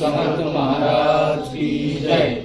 समर्थ महाराज की जय.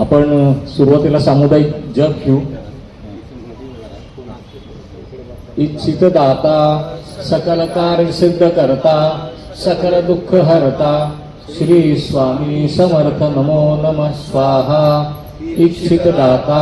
आपण सुरुवातीला सामुदायिक जप घेऊ. इच्छित दाता सकल कार्य सिद्ध करता सकल दुःख हरता. श्री स्वामी समर्थ नमो नम स्वाहा. इच्छित दाता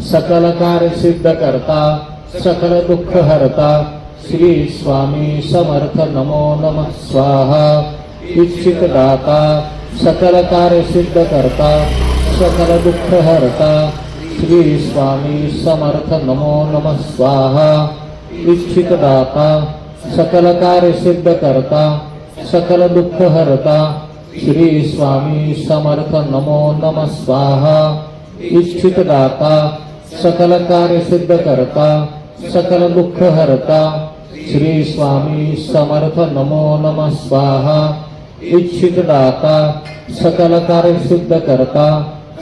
सकल कार्य सिद्ध करता सकल दुःख हरता. श्री स्वामी समर्थ नमो नम स्वाहा. इच्छित दाता सकल कार्य सिद्ध करता. सकल दुःख हरता श्री स्वामी समर्थ नमो नम स्वाहा। इच्छित दाता सकल कार्य सिद्ध करता सकल दुःख हरता श्री स्वामी समर्थ नमो नम स्वाहा। इच्छित दाता सकल कार्य सिद्ध करता सकल दुःख हरता श्री स्वामी समर्थ नमो नम स्वाहा। इच्छित दाता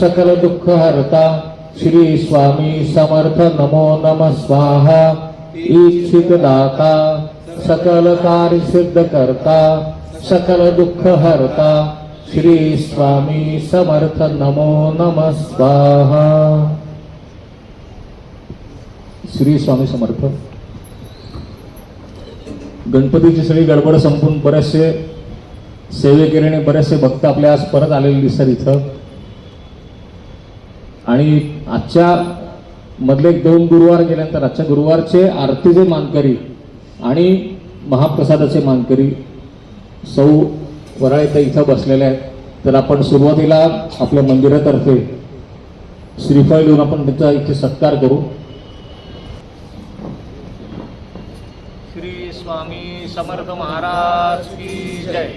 सकल दुःख हरता श्री स्वामी समर्थ नमो नम स्वाहा। ईक्षित दाता सकल कार्य सिद्ध करता सकल दुःख हरता श्री स्वामी समर्थ नमो नम स्वाहा। श्री स्वामी समर्थ। गणपतीची सगळी गडबड संपून बरेचसे सेवेकरी बरेचसे भक्त आपल्या आज परत आलेले दिसतात इथं. आणि आजच्या मधले एक दोन गुरुवार गेल्यानंतर आजच्या गुरुवारचे आरतीचे मानकरी आणि महाप्रसादाचे मानकरी सौ वराळे इथं बसलेले आहेत. तर आपण सुरुवातीला आपल्या मंदिरातर्फे श्रीफळ देऊन आपण त्याचा इथे सत्कार करू. श्री स्वामी समर्थ महाराज की जय.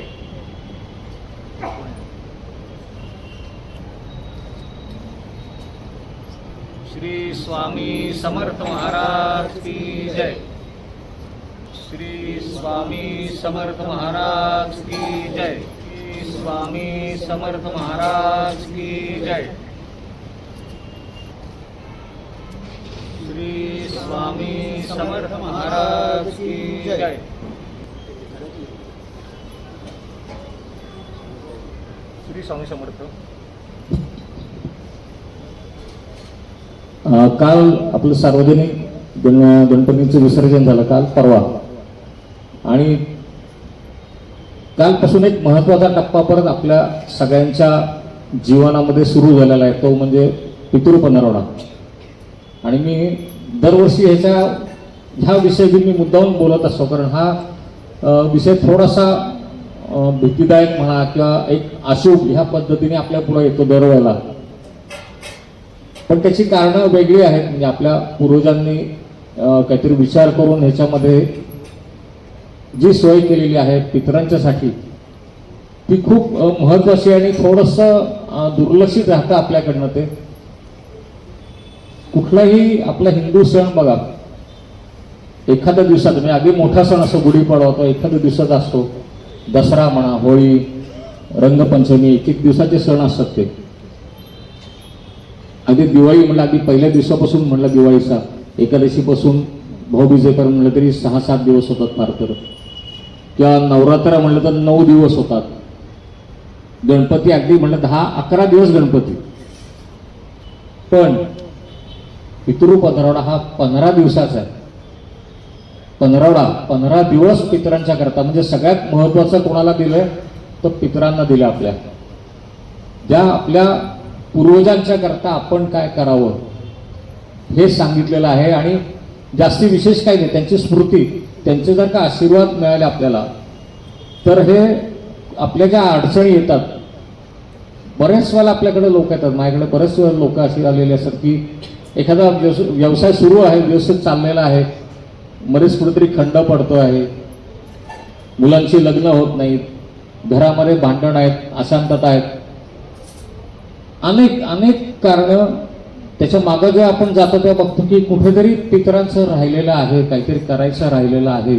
श्री स्वामी समर्थ महाराज की जय। श्री स्वामी समर्थ महाराज की जय। श्री स्वामी समर्थ महाराज की जय। श्री स्वामी समर्थ महाराज की जय। श्री स्वामी समर्थ। काल आपलं सार्वजनिक गण गणपतीचं विसर्जन झालं काल परवा. आणि कालपासून एक महत्त्वाचा टप्पा परत आपल्या सगळ्यांच्या जीवनामध्ये सुरू झालेला आहे तो म्हणजे पितृ पंधरवडा आणि मी दरवर्षी ह्याच्या ह्या विषयी मी मुद्दाहून बोलत असतो कारण हा विषय थोडासा भीतीदायक म्हणा किंवा एक अशुभ ह्या पद्धतीने आपल्या पुढे येतो दरवेळेला. पण त्याची कारणं वेगळी आहेत. म्हणजे आपल्या पूर्वजांनी काहीतरी विचार करून ह्याच्यामध्ये जी सोय केलेली आहे पितरांच्यासाठी ती खूप महत्वाची आणि थोडंसं दुर्लक्षित राहतं आपल्याकडनं ते. कुठलाही आपला हिंदू सण बघा एखाद्या दिवसात म्हणजे आधी मोठा सण असतो गुढीपाडवा तो एखाद्या दिवसात असतो. दसरा म्हणा होळी रंगपंचमी एक एक दिवसाचे सण असतात ते. अगदी दिवाळी म्हणलं अगदी पहिल्या दिवसापासून म्हणलं दिवाळीचा एकादशीपासून भाऊबीजेकर म्हणलं तरी सहा सात दिवस होतात फार तर. किंवा नवरात्र म्हणलं तर नऊ दिवस होतात. गणपती अगदी म्हणलं दहा अकरा दिवस गणपती. पण पितृ पंधरावडा हा पंधरा दिवसाचा आहे. पंधरावडा पंधरा दिवस पितरांच्या करता. म्हणजे सगळ्यात महत्वाचं कोणाला दिलं तर पितरांना दिलं आपल्या. ज्या आपल्या पूर्वजांच्या करता आपण काय करावं हे सांगितलेलं आहे आणि जास्ती विशेष काही नाही त्यांची स्मृती त्यांचे जर का आशीर्वाद मिळाले आपल्याला तर हे आपल्या ज्या अडचणी येतात बऱ्याच वेळेला आपल्याकडे लोक येतात. माझ्याकडे बरेच वेळा लोक अशी आलेली असतात की एखादा व्यवसाय सुरू आहे व्यवस्थित चाललेला आहे मध्येच कुठेतरी खंड पडतो आहे मुलांची लग्न होत नाहीत घरामध्ये भांडण आहेत अशांतता आहेत अनेक अनेक कारण त्याच्या मागं जे आपण जातो तेव्हा बघतो की कुठेतरी पितरांचं राहिलेलं आहे काहीतरी करायचं राहिलेलं आहे.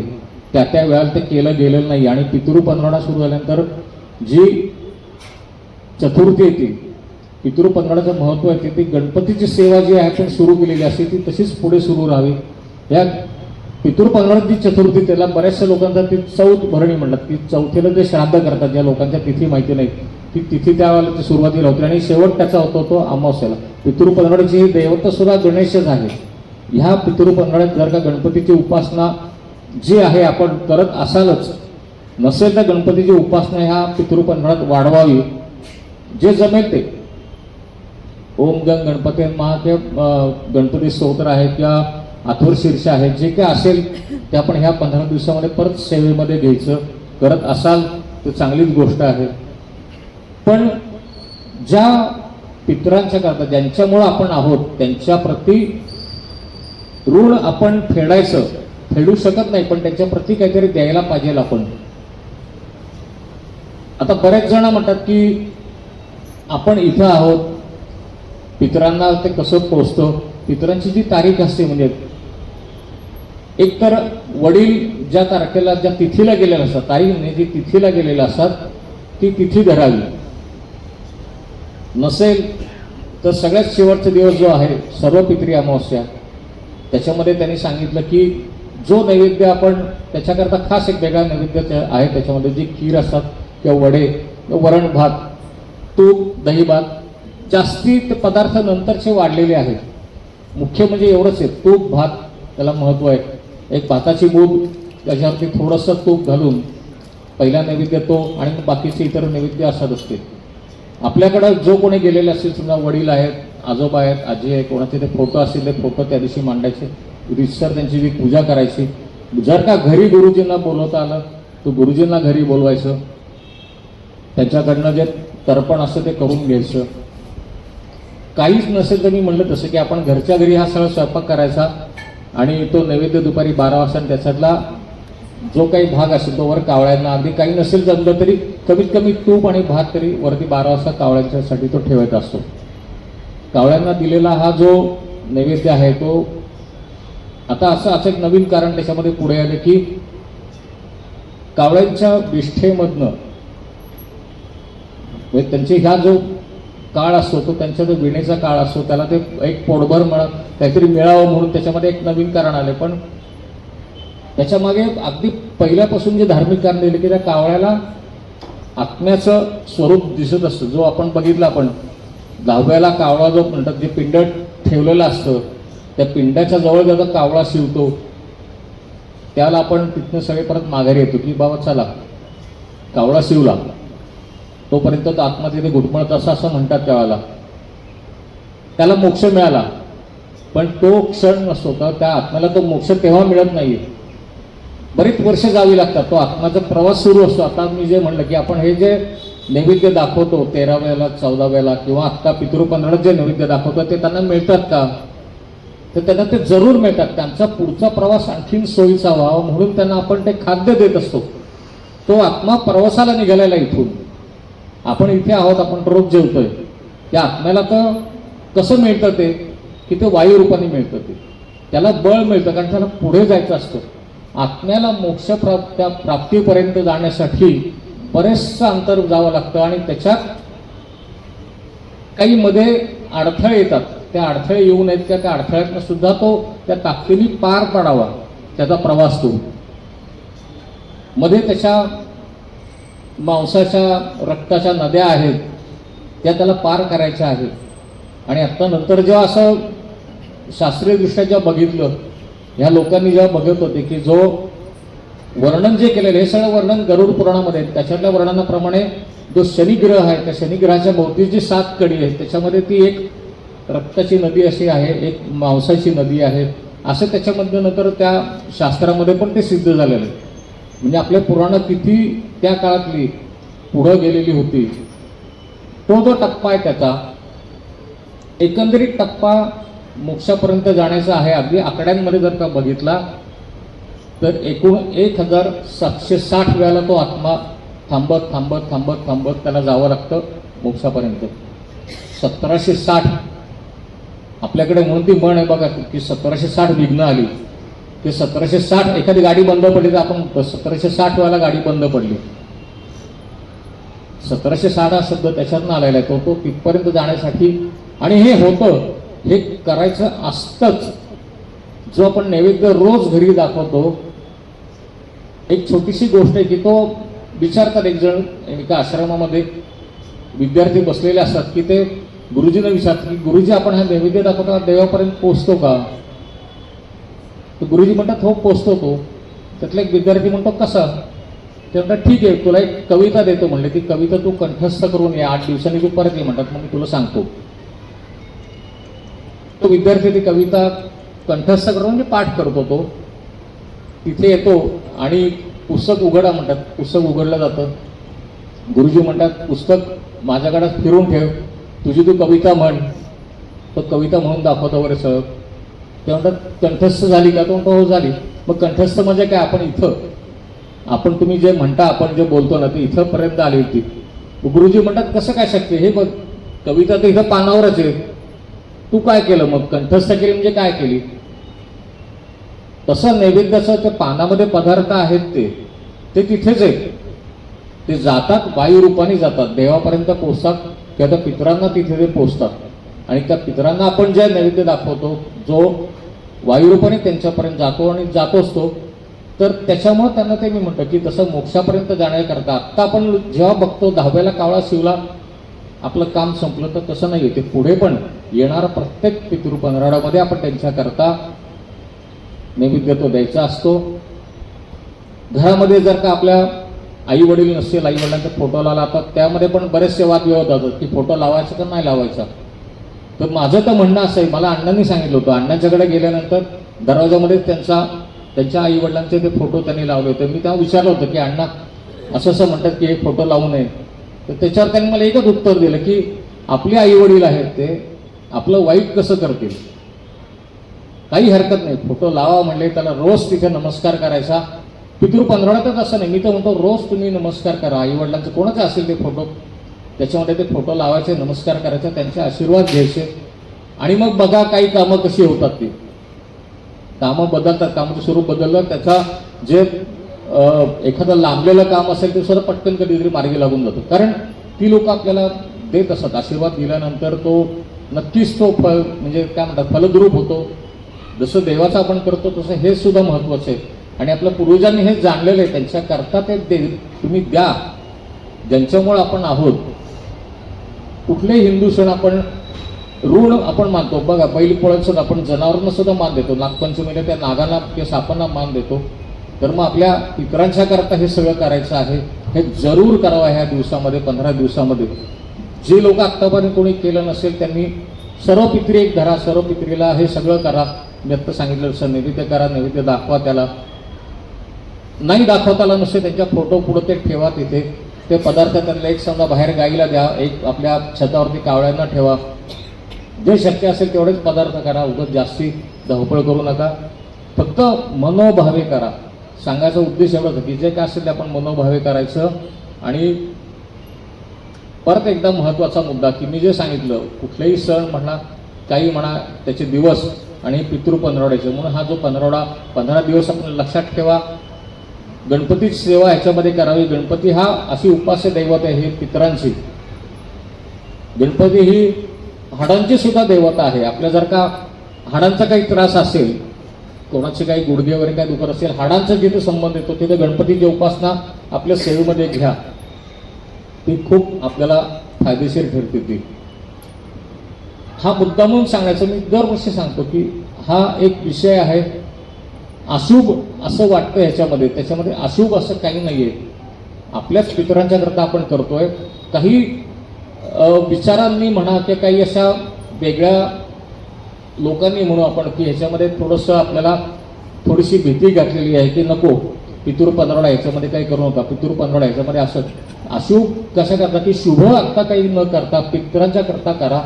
त्या त्या वेळेला ते केलं गेलेलं नाही. आणि पितृ सुरू झाल्यानंतर जी चतुर्थी येते पितृ पंधरवड्याचं महत्त्व आहे ती गणपतीची सेवा जी आहे आपण सुरू केलेली असते ती तशीच पुढे सुरू राहावी. या पितृ पंधरवड्यात चतुर्थी त्याला बऱ्याचशा लोकांचा ती चौथ भरणी म्हणतात. की चौथीला जे श्राद्ध करतात. ज्या लोकांच्या तिथी माहिती नाही. ती तिथी त्यावेळेला ती सुरुवातीला होती. आणि शेवट त्याचा होतो तो अमावस्याला. पितृ पंधरवड्याची ही देवता सुद्धा गणेशच आहे. ह्या पितृ पंधरवड्यात जर का गणपतीची उपासना जी आहे आपण करत असालच नसेल तर गणपतीची उपासना ह्या पितृ पंधरवड्यात वाढवावी. जे जमेल ते. ओम गंग गणपती महा ते गणपती स्तोत्र आहे किंवा आथोर शीर्ष आहे जे काय असेल ते आपण ह्या पंधरा दिवसामध्ये परत सेवेमध्ये घ्यायचं. करत असाल तर चांगलीच गोष्ट आहे. पण ज्या पितरांच्या करता ज्यांच्यामुळं आपण आहोत त्यांच्या प्रती ऋण आपण फेडायचं फेडू शकत नाही पण त्यांच्या प्रती काहीतरी द्यायला पाहिजे आपण. आता बरेच जण म्हणतात की आपण इथं आहोत पितरांना ते कसं पोचतं? पितरांची जी तारीख असते म्हणजे एक तर वडील ज्या तारखेला ज्या तिथीला गेलेले असतात तारीख म्हणजे जी तिथीला गेलेल्या असतात ती तिथी धरावी. नसेल तर सगळ्यात शेवटचा दिवस जो आहे सर्व पितरी अमावस्या. त्याच्यामध्ये त्यांनी सांगितलं की जो नैवेद्य आपण त्याच्याकरता खास एक वेगळा नैवेद्य त्या- आहे त्याच्यामध्ये जी खीर असतात किंवा वडे किंवा वरण भात तूप दही भात जास्तीत ते पदार्थ नंतरचे वाढलेले आहेत. मुख्य म्हणजे एवढंच आहे तूप भात त्याला महत्त्व आहे. एक भाताची मूग त्याच्यावरती थोडंसं तूप घालून पहिला नैवेद्य तो आणि बाकीचे इतर नैवेद्य असत असते. आपल्याकडं जो कोणी गेलेले असेल समजा वडील आहेत आजोबा आहेत आजी आहे कोणाचे ते फोटो असतील ते फोटो त्या दिवशी मांडायचे. रिसर त्यांची जी पूजा करायची. जर का घरी गुरुजींना बोलवता आलं तर गुरुजींना घरी बोलवायचं. त्यांच्याकडनं जे तर्पण असतं ते करून घ्यायचं. काहीच नसेल तर मी म्हणलं तसं की आपण घरच्या घरी हा सगळा स्वयंपाक करायचा आणि तो नैवेद्य दुपारी बारा वाजता त्याच्यातला जो काही भाग असेल तो वर कावळ्यांना अगदी काही नसेल जमलं तरी कमीत कमी तूप आणि भात तरी वरती बारा वाजता कावळ्यांच्यासाठी तो ठेवायचा असतो. कावळ्यांना दिलेला हा जो नैवेद्य आहे तो आता असं असं एक नवीन कारण त्याच्यामध्ये पुढे आलं की कावळ्यांच्या विष्ठेमधनं म्हणजे त्यांचे ह्या जो काळ असतो तो त्यांचा जो विणेचा काळ असतो त्याला ते एक पोटभर म्हणा काहीतरी मिळावं म्हणून त्याच्यामध्ये एक नवीन कारण आले. पण त्याच्यामागे अगदी पहिल्यापासून जे धार्मिक कारण लिहिले की त्या कावळ्याला आत्म्याचं स्वरूप दिसत असतं. जो आपण बघितला आपण दहाव्याला कावळा जो म्हणतात जे पिंड ठेवलेलं असतं त्या पिंडाच्या जवळ त्याचा कावळा शिवतो त्याला आपण तिथनं सगळे परत माघारी येतो की बाबा चला कावळा शिवला तोपर्यंत तो आत्मा तिथे घुटमळत असं असं म्हणतात त्यावेळेला त्याला मोक्ष मिळाला. पण तो क्षण नसतो. तर त्या आत्म्याला तो मोक्ष तेव्हा मिळत नाहीये. बरीच वर्ष जावी लागतात. तो आत्माचा प्रवास सुरू असतो. आता मी जे म्हणलं की आपण हे जे नैवेद्य दाखवतो तेराव्याला चौदाव्याला किंवा आत्ता पितृपंधरात जे नैवेद्य दाखवतो ते त्यांना मिळतात का? तर त्यांना ते जरूर मिळतात. त्यांचा पुढचा प्रवास आणखीन सोयीचा व्हावा म्हणून त्यांना आपण ते खाद्य देत असतो. तो आत्मा प्रवासाला निघालेला इथून. आपण इथे आहोत आपण रोज जेवतोय. त्या आत्म्याला तर कसं मिळतं ते? की ते वायू रूपाने मिळतं ते. त्याला बळ मिळतं कारण त्याला पुढे जायचं असतं. आत्म्याला मोक्ष प्राप्त त्या प्राप्तीपर्यंत जाण्यासाठी बरेचसं अंतर जावं लागतं आणि त्याच्यात काही मध्ये अडथळे येतात. त्या अडथळे येऊ नयेत का? त्या अडथळ्यातनं सुद्धा तो त्या ताकदीने पार पाडावा त्याचा प्रवास तो. मध्ये त्याच्या मांसाच्या रक्ताच्या नद्या आहेत. त्या त्याला पार करायच्या आहेत. आणि आत्ता नंतर जेव्हा असं शास्त्रीयदृष्ट्या जेव्हा बघितलं ह्या लोकांनी जेव्हा बघत होते की जो वर्णन जे केलेलं हे सगळं वर्णन गरुड पुराणामध्ये त्याच्यातल्या वर्णनाप्रमाणे जो शनिग्रह आहे त्या शनिग्रहाच्या भोवती जी सात कडी आहे त्याच्यामध्ये ती एक रक्ताची नदी अशी आहे एक मांसाची नदी आहे. असं त्याच्यामध्ये नंतर त्या शास्त्रामध्ये पण ते सिद्ध झालेलं आहे. म्हणजे आपल्या पुराणात किती त्या काळातली पुढं गेलेली होती. तो जो टप्पा आहे त्याचा एकंदरीत टप्पा मोक्षापर्यंत जाण्याचं आहे. अगदी आकड्यांमध्ये जर का बघितला तर एकूण एक हजार सातशे साठ वेळाला तो आत्मा थांबत थांबत थांबत थांबत त्याला जावं लागतं मोक्षापर्यंत. सतराशे साठ आपल्याकडे म्हणून ती म्हण आहे बघा की सतराशे साठ विघ्न आली. ते सतराशे साठ एखादी गाडी बंद पडली तर आपण सतराशे साठ वेळाला गाडी बंद पडली. सतराशे साठ हा शब्द त्याच्यातनं आलेला आहे. तो तो तिथपर्यंत जाण्यासाठी आणि हे होतं हे करायचं असतंच. जो आपण नैवेद्य रोज घरी दाखवतो एक छोटीशी गोष्ट आहे की तो विचारतात एक जण एका आश्रमामध्ये विद्यार्थी बसलेले असतात की ते गुरुजींना विचारतात की गुरुजी आपण हा नैवेद्य दाखवतो हा देवापर्यंत पोचतो का? तर गुरुजी म्हणतात हो पोचतो तो. त्यातला एक विद्यार्थी म्हणतो कसा? ते म्हणतात ठीक आहे तुला एक कविता देतो. म्हणले ती कविता तू कंठस्थ करून ये आठ दिवसांनी तू परत ये म्हणतात मग मी तुला सांगतो. तो विद्यार्थी ती कविता कंठस्थ करून म्हणजे पाठ करतो तो तिथे येतो आणि पुस्तक उघडा म्हणतात. पुस्तक उघडलं जातं. गुरुजी म्हणतात पुस्तक माझ्याकडे फिरून ठेव. तुझी तू कविता म्हण. तो कविता म्हणून दाखवतो वगैरे सगळं. ते म्हणतात कंठस्थ झाली का? तो म्हणतो हो झाली. मग कंठस्थ म्हणजे काय? आपण इथं आपण तुम्ही जे म्हणता आपण जे बोलतो ना ते इथंपर्यंत आली होती. गुरुजी म्हणतात कसं काय शक्य? हे बघ कविता तर इथं पानावरच आहे तू काय केलं मग? कंठस्थ केली म्हणजे काय केली? तसं नैवेद्याचं ते पानामध्ये पदार्थ आहेत ते ते तिथेच आहेत. ते जातात वायुरूपाने जातात. देवापर्यंत पोचतात किंवा त्या पितरांना तिथे ते पोचतात आणि त्या पितरांना आपण जे नैवेद्य दाखवतो जो वायुरूपाने त्यांच्यापर्यंत जातो आणि जात असतो तर त्याच्यामुळे त्यांना ते मी म्हणतो की तसं मोक्षापर्यंत जाण्याकरता. आत्ता आपण जेव्हा बघतो दहाव्याला कावळा शिवला आपलं काम संपलं तर तसं नाही ते पुढे पण येणारा प्रत्येक पितृ पंधराडामध्ये आपण त्यांच्याकरता नैवेद्य तो द्यायचा असतो. घरामध्ये जर का आपल्या आई वडील नसेल आई वडिलांचा फोटो लावला तर त्यामध्ये पण बरेचसे वादविवाद होतात. की फोटो लावायचा का नाही लावायचा? तर माझं तर म्हणणं असं आहे. मला अण्णांनी सांगितलं होतं. अण्णांच्याकडे गेल्यानंतर दरवाजामध्ये त्यांचा त्यांच्या आई वडिलांचे ते फोटो त्यांनी लावले होते. मी तेव्हा विचारलं होतं की अण्णा असं असं म्हणतात की हे फोटो लावू नये. तर त्याच्यावर त्यांनी मला एकच उत्तर दिलं की आपले आई वडील आहेत ते आपलं वाईट कसं करतील? काही हरकत नाही. फोटो लावा म्हणले त्याला रोज तिथे नमस्कार करायचा. पितृ पंधरवड्यातच असं नाही. मी तर म्हणतो रोज तुम्ही नमस्कार करा. आई वडिलांचं कोणाचं असेल ते फोटो? त्याच्यामध्ये ते फोटो लावायचे नमस्कार करायचे त्यांचे आशीर्वाद घ्यायचे. आणि मग बघा काही कामं कशी होतात ती. कामं बदलतात. कामाचं स्वरूप बदललं. त्याचा जे एखादं लांबलेलं काम असेल ते सुद्धा पटकन कधीतरी मार्गी लागून जातं. कारण ती लोक आपल्याला देत असतात. आशीर्वाद दिल्यानंतर तो नक्कीच तो फळ म्हणजे काय म्हणतात फलद्रूप होतो. जसं देवाचं आपण करतो तसं हे सुद्धा महत्त्वाचं आहे. आणि आपल्या पूर्वजांनी हे जाणलेलं आहे. त्यांच्याकरता ते दे तुम्ही द्या. ज्यांच्यामुळं आपण आहोत कुठलेही हिंदू सण आपण ऋण आपण मानतो. बघा बैल पोळ्यात सण आपण जनावरांना सुद्धा मान देतो. नागपंचमीला त्या नागांना किंवा सापांना मान देतो. तर मग आपल्या इतरांच्या करता हे सगळं करायचं आहे हे जरूर करावं ह्या दिवसामध्ये पंधरा दिवसामध्ये. जे लोक आत्तापर्यंत कोणी केलं नसेल त्यांनी सर्व पित्री एक धरा सर्व पित्रीला हे सगळं करा. मी आत्ता सांगितलं सर नैवेद्य करा नैवेद्य दाखवा त्याला. नाही दाखवता आला नसते त्यांच्या फोटो पुढं ते ठेवा तिथे. ते पदार्थ त्यांना एक समजा बाहेर गाईला द्या एक आपल्या छतावरती कावळ्यांना ठेवा. जे शक्य असेल तेवढेच पदार्थ करा उगाच जास्ती धावपळ करू नका. फक्त मनोभावे करा. सांगायचा उद्देश एवढाच होता की जे काय असेल ते आपण मनोभावे करायचं. आणि परत एकदा महत्त्वाचा मुद्दा की मी जे सांगितलं कुठलेही सण म्हणा काही म्हणा त्याचे दिवस आणि पितृ पंधरवड्याचे म्हणून हा जो पंधरवडा पंधरा दिवस आपण लक्षात ठेवा. गणपतीची सेवा ह्याच्यामध्ये करावी. गणपती हा अशी उपास्य दैवत आहे पितरांची. गणपती ही हाडांची सुद्धा देवता आहे. आपल्या जर का हाडांचा काही त्रास असेल कोणाचे काही गुडघे वगैरे काही दुखत असेल हाडांचा जिथे संबंध येतो तिथे गणपतीची उपासना आपल्या सेवेमध्ये घ्या. ती खूप आपल्याला फायदेशीर ठरते ती. हा मुद्दा म्हणून सांगायचं मी दरवर्षी सांगतो की हा एक विषय आहे. अशुभ असं वाटतं ह्याच्यामध्ये त्याच्यामध्ये अशुभ असं काही नाही आहे आपल्याच पितरांच्या करता आपण करतोय. काही विचारांनी म्हणा ते काही अशा वेगळ्या लोकांनी म्हणू आपण की ह्याच्यामध्ये थोडंसं आपल्याला थोडीशी भीती घातलेली आहे की नको पितूर पंधरवडा ह्याच्यामध्ये काही करू नका पितूर पंधरवडा ह्याच्यामध्ये असं अशुभ कशा करता की शुभ आत्ता काही न करता पितरांच्या करता करा.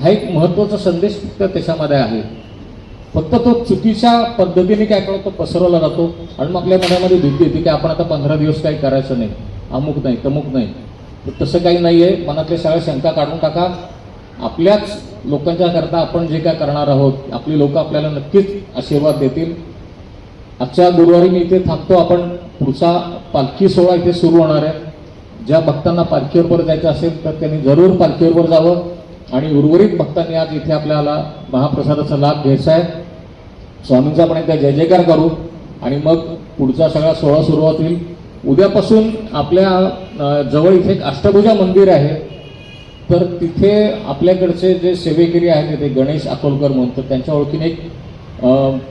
हा एक महत्त्वाचा संदेश फक्त त्याच्यामध्ये आहे. फक्त तो चुकीच्या पद्धतीने काय करतो पसरवला जातो आणि मग आपल्या मनामध्ये भीती येते की आपण आता पंधरा दिवस काही करायचं नाही अमुक नाही तमुक नाही. तसं काही नाही आहे मनातल्या सगळ्या शंका काढून टाका. आपल्याच लोकांच्या करता आपण जे काय करणार आहोत आपली लोक आपल्याला नक्कीच आशीर्वाद देतील. आजच्या गुरुवारी मी इथे थांबतो. आपण पुढचा पालखी सोहळा इथे सुरू होणार आहे. ज्या भक्तांना पालखीवर जायचं असेल तर त्यांनी जरूर पालखीवर जावं. आणि उर्वरित भक्तांनी आज इथे आपल्याला महाप्रसादाचा लाभ घ्यायचा आहे. स्वामींचा पण एकदा जय जयकार करू. आणि मग पुढचा सगळा सोहळा सुरुवात होईल उद्यापासून आपल्या जवळ इथे एक अष्टभुजा मंदिर आहे. तर तिथे आपल्याकडचे जे सेवेकरी आहेत तिथे गणेश अकोलकर म्हणून तर त्यांच्या ओळखीने एक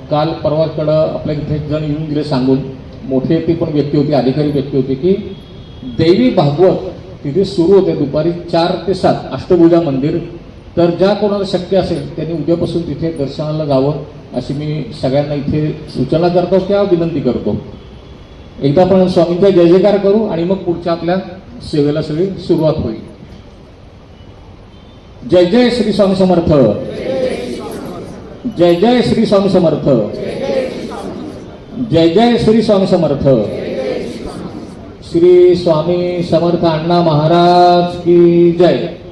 काल परवाकडं आपल्या इथे एक जण येऊन गेले सांगून. मोठी ती पण व्यक्ती होती अधिकारी व्यक्ती होती की देवी भागवत तिथे सुरू होते दुपारी चार ते सात अष्टभुजा मंदिर. तर ज्या कोणाला शक्य असेल त्यांनी उद्यापासून तिथे दर्शनाला जावं अशी मी सगळ्यांना इथे सूचना करतो किंवा विनंती करतो. एकदा आपण स्वामींचा जय जयकार करू आणि मग पुढच्या आपल्या सेवेला सगळी सुरुवात होईल. जय जय श्री स्वामी समर्थ. जय जय श्री स्वामी समर्थ. जय जय श्री स्वामी समर्थ. श्री स्वामी समर्थ अण्णा महाराज की जय.